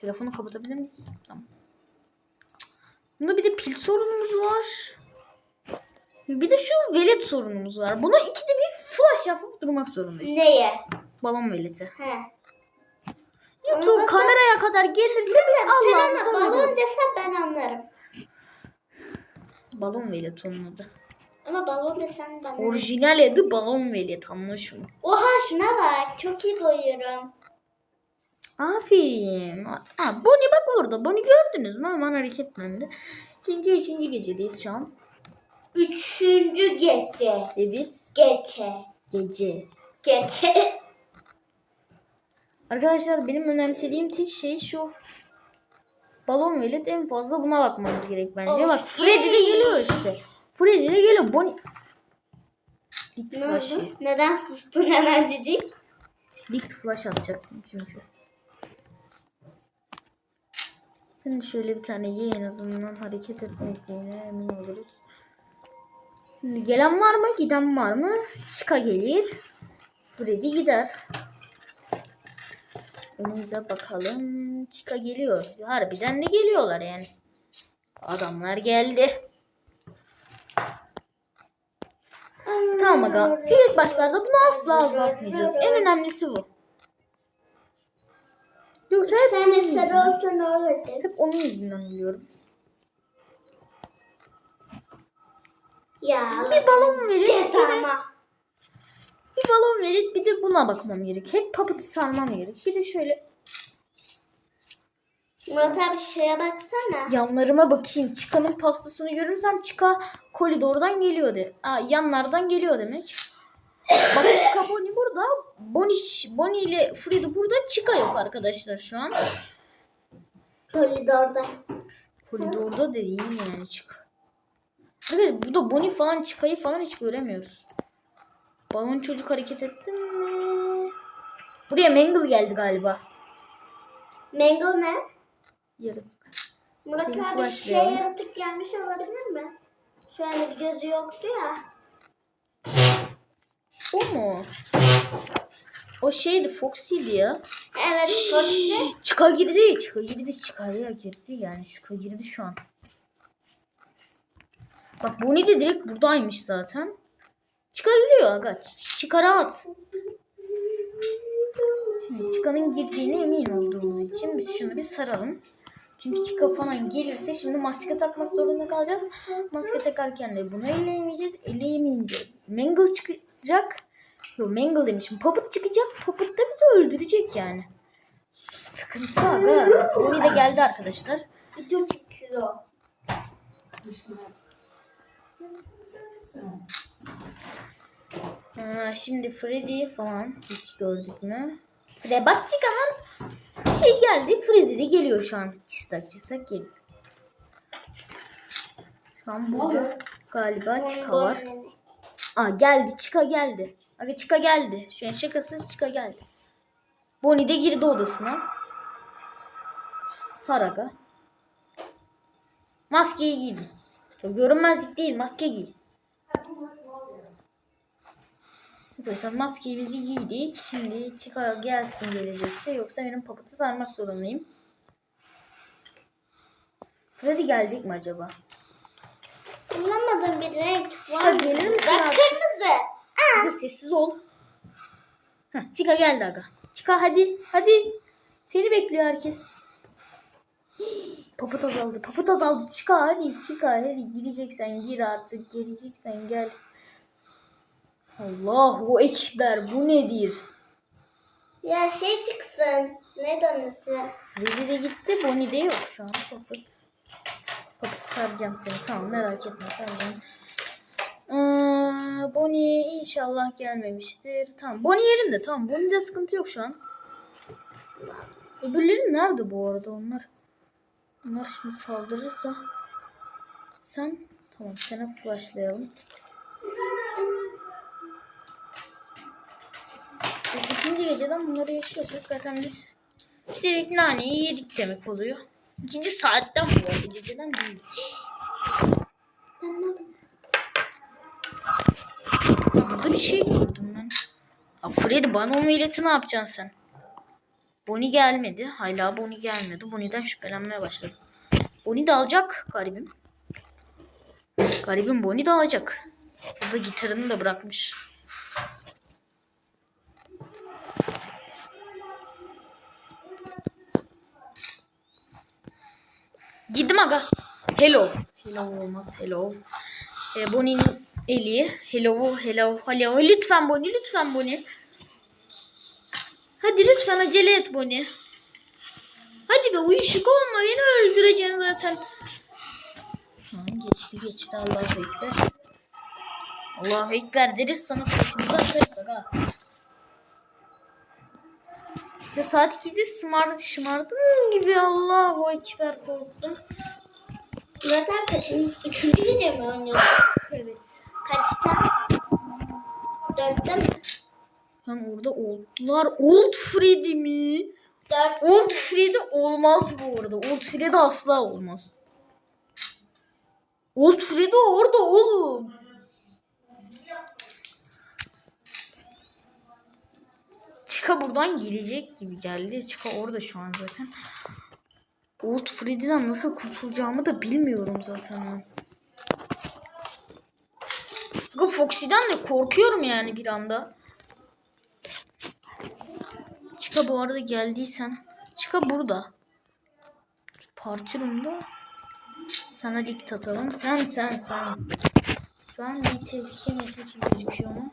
Telefonu kapatabilir miyiz? Tamam. Bunda bir de pil sorunumuz var. Bir de şu velet sorunumuz var. Buna ikide bir flash yapıp durmak zorundayız. Neye? Balon veleti. He. YouTube Onu da- kameraya kadar gelirse biz Sen Allah'ımıza ona balon desen ben anlarım. balon velet onun adı. Ama balon desen ben. Orijinal adı balon velet anlaşılıyor. Oha şuna bak. Çok iyi doyuyorum. Aferin. Ha, Bonnie bak orada. Bonnie gördünüz mü? Hemen hareketlendi. Çünkü üçüncü gecedeyiz şu an. Üçüncü gece. Evet. Gece. Gece. Gece. Arkadaşlar benim önemsediğim tek şey şu. Balon velet en fazla buna bakmamız gerek bence. Of. Bak Freddy de geliyor işte. Freddy de geliyor. Bonnie... Neden sustun hemen cicik? Licht flash atacaktım çünkü. Şimdi şöyle bir tane ye en azından hareket etmediğine emin oluruz. Şimdi gelen var mı? Giden var mı? Chica gelir. Freddy gider. Önümüze bakalım. Chica geliyor. Harbiden de geliyorlar yani. Adamlar geldi. Tamam aga. İlk başlarda bunu asla azaltmayacağız. En önemlisi bu. Yoksa hep onun yüzünden. olsa ne olurdu? Hep onun yüzünden oluyorum. Ya. Bir balon verin. Bir de, Cezama. bir balon verin. Bir de buna bakmam gerek. Hep papıtı sarmam gerek. Bir de şöyle Murat abi şeye baksana. yanlarıma bakayım. Çıkanın pastasını görürsem çıka koridordan geliyor de. Aa, yanlardan geliyor demek. Bak çıka Bonnie burada. Bonnie, Bonnie ile Freddy burada. Çıka yok arkadaşlar şu an. Koridorda. Koridorda da değil yani çık. Evet burada Bonnie falan çıkayı falan hiç göremiyoruz. Balon çocuk hareket etti mi? Buraya Mangle geldi galiba. Mango ne? Yaratık. Murat abi şey yaratık gelmiş olabilir mi? Şöyle bir gözü yoktu ya. O mu? O şeydi Foxy'di ya. Evet Foxy. Çıka girdi. Çıka girdi. Çıkaya girdi yani. Çıka girdi şu an. Bak Bonnie de direkt buradaymış zaten. Çıka giriyor aga. Çıka rahat. Şimdi Çıka'nın girdiğine emin olduğumuz için biz şunu bir saralım. Çünkü Çıka falan gelirse şimdi maske takmak zorunda kalacağız. Maske takarken de bunu elleyemeyeceğiz. Elleyemeyince Mangle çıkacak. Yok Mangle demişim. Puppet çıkacak. Puppet da bizi öldürecek yani. Sıkıntı aga. Bonnie de geldi arkadaşlar. Video çıkıyor. Ha, şimdi Freddy falan hiç gördük mü? Freddy bak Çıka'nın şey geldi. Freddy de geliyor şu an. Çistak çistak geliyor. Şu an burada galiba Çıka var. Aa geldi Çıka geldi. Aga Çıka geldi. Şu an şakasız Çıka geldi. Bonnie de girdi odasına. Saraga. Maskeyi giydi. Çok görünmezlik değil maske giy. Arkadaşlar maskeyi bizi giydik. Şimdi çıkar gelsin gelecekse yoksa benim papatı sarmak zorundayım. Freddy gelecek mi acaba? Anlamadım bir renk. Çıkar var. gelir kırmızı. Hadi sessiz ol. Heh, Çıka geldi aga. Çıka hadi hadi. Seni bekliyor herkes. Papat azaldı. Papat azaldı. Çıka hadi çıka hadi. Gireceksen gir artık. Geleceksen gel. Allahu Ekber bu nedir? Ya şey çıksın. Ne ismi? Freddy de gitti. Bonnie de yok şu an. Papat. Papat saracağım seni. Tamam merak etme saracağım. Ee, Bonnie inşallah gelmemiştir. Tamam. Bonnie yerinde. Tamam. Bonnie'de sıkıntı yok şu an. Öbürleri nerede bu arada onlar? Onlar şimdi saldırırsa. Sen tamam sana flashlayalım. İkinci geceden bunları yaşıyorsak zaten biz direkt naneyi yedik demek oluyor. İkinci saatten bu arada geceden değil. Ya burada bir şey gördüm ben. Ya Freddy bana o milleti ne yapacaksın sen? Bonnie gelmedi. Hala Bonnie gelmedi. Bonnie'den şüphelenmeye başladım. Bonnie de alacak garibim. Garibim Bonnie de alacak. Burada gitarını da bırakmış. Gittim aga. Hello. Hello olmaz. Hello. E, Bonnie'nin eli. Hello. Hello. Hello. Lütfen Bonnie. Lütfen Bonnie. Hadi lütfen acele et Bonnie. Hadi be uyuşuk olma. Beni öldüreceksin zaten. Tamam geçti geçti. Allahu Ekber. Allahu Ekber deriz sana başımıza atarız aga. İşte saat 2'de smart şımardım gibi Allahu Ekber korktum. Zaten kaçıncı? Üçüncü gece mi oynuyoruz? Evet. Kaçta? Dörtte mi? Lan orada oldlar. Old Freddy mi? Dört. Old Freddy olmaz bu arada. Old Freddy asla olmaz. Old Freddy orada oğlum. Çıka buradan gelecek gibi geldi. Çıka orada şu an zaten. Old Freddy'den nasıl kurtulacağımı da bilmiyorum zaten Aga Foxy'den de korkuyorum yani bir anda. Çıka bu arada geldiysen. Çıka burada. Parti room'da. Sana dikkat atalım. Sen sen sen. Şu an bir tehlike mehlike gözüküyor mu?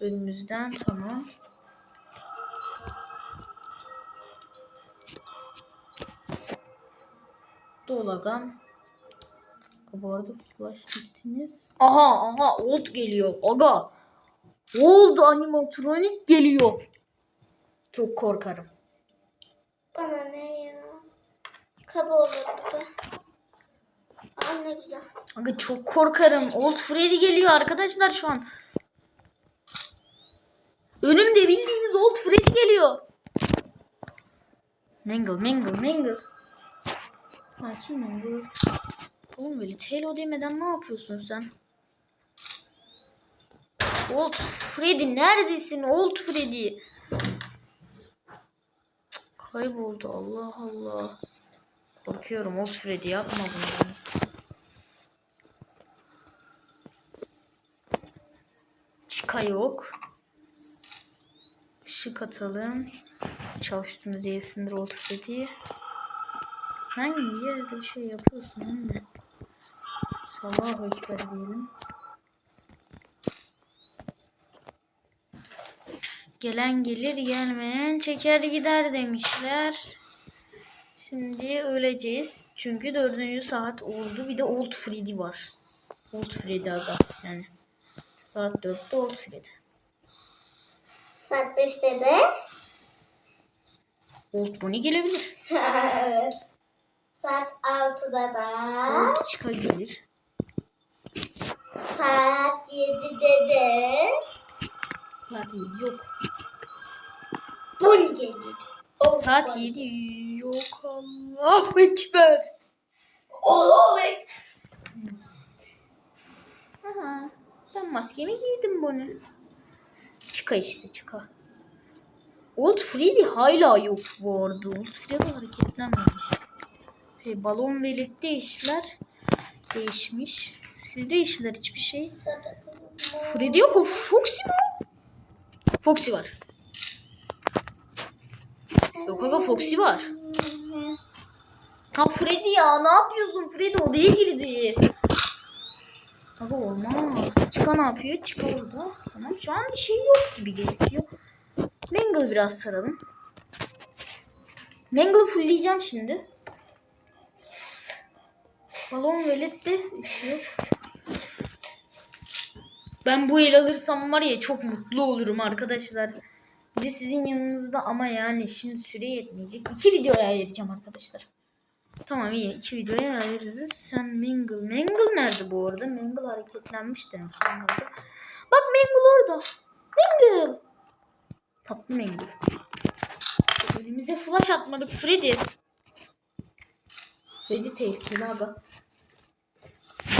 Önümüzden tamam. Dolagan. Bu arada flash gittiniz. Aha aha old geliyor. Aga. Old animatronik geliyor. Çok korkarım. Bana ne ya? Kaba olur bu da. Aa ne güzel. Aga çok korkarım. Old Freddy geliyor arkadaşlar şu an. Önümde bildiğiniz Old Freddy geliyor. Mangle, Mangle, Mangle. Sakin Mangle. Oğlum böyle Telo demeden ne yapıyorsun sen? Old Freddy neredesin Old Freddy? Kayboldu Allah Allah. Korkuyorum Old Freddy yapma bunu. Çıka yok. Işık atalım. Çal üstümüze yesindir oldu Freddy. Sen yerde bir şey yapıyorsun ama. Sabah ekber diyelim. Gelen gelir gelmeyen çeker gider demişler. Şimdi öleceğiz. Çünkü dördüncü saat oldu. Bir de Old Freddy var. Old Freddy aga yani. Saat 4'te Old Freddy. Saat beşte de. Old Bonnie gelebilir. evet. Saat altıda da. Old Chica gelir. Saat yedide de. Saat 7 yok. Bonnie gelir. Saat Bonnie. 7 yok. Allahu Ekber. Oh, Aha. Ben maskemi giydim bunu. Çıka işte çıka. Old Freddy hala yok bu arada. Old Freddy hareketlenmemiş. Hey, balon ve led işler değişmiş. Sizde işler hiçbir şey. Freddy yok o Foxy mi? Foxy var. Yok aga Foxy var. Ha Freddy ya ne yapıyorsun Freddy odaya girdi. Aga olmaz. Çıka ne yapıyor? Çıka orada. Tamam şu an bir şey yok gibi gözüküyor. Mangle'ı biraz saralım. Mangle'ı fullleyeceğim şimdi. Balon velet de istiyor. Ben bu el alırsam var ya çok mutlu olurum arkadaşlar. Bir de sizin yanınızda ama yani şimdi süre yetmeyecek. İki videoya ayıracağım arkadaşlar. Tamam iyi iki videoya ayırırız. Sen Mingle. Mingle nerede bu arada? Mingle hareketlenmişti en son orada. Bak Mingle orada. Mingle. Tatlı Mingle. Elimize flash atmadık Freddy. Freddy tehlikeli abi.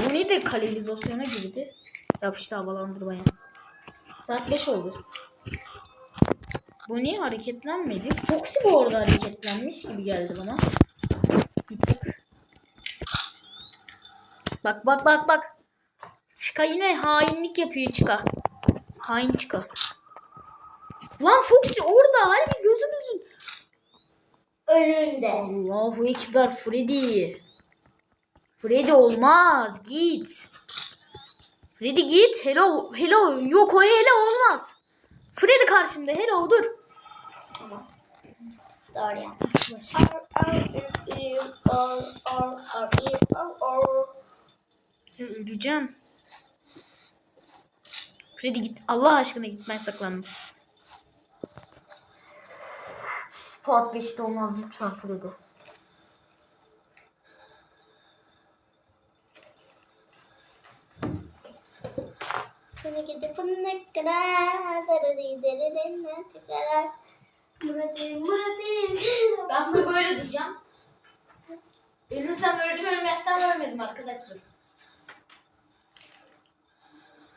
Bonnie de kanalizasyona girdi. Yapıştı havalandırmaya. Saat 5 oldu. Bu niye hareketlenmedi? Foxy bu arada hareketlenmiş gibi geldi bana. Bak bak bak bak. Çıka yine hainlik yapıyor Çıka. Hain Çıka. Lan Foxy orada hani gözümüzün. Önünde. Allahu Ekber Freddy. Freddy olmaz git. Freddy git. Hello hello yok o hello olmaz. Freddy karşımda hello dur. Doğru yapmış. Öleceğim. Freddy git. Allah aşkına git ben saklandım. Fuat 5'te olmaz lütfen Freddy. Şunu gidip ne kadar dararı dararı ne kadar Murat'ı Murat'ı Ben sana böyle diyeceğim. Ölürsem öldüm ölmezsem ölmedim arkadaşlar.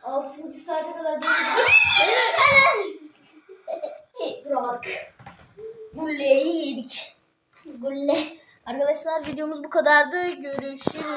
Altıncı saate kadar böyle İyi, duramadık. Gulleyi yedik. Gulle Arkadaşlar videomuz bu kadardı. Görüşürüz.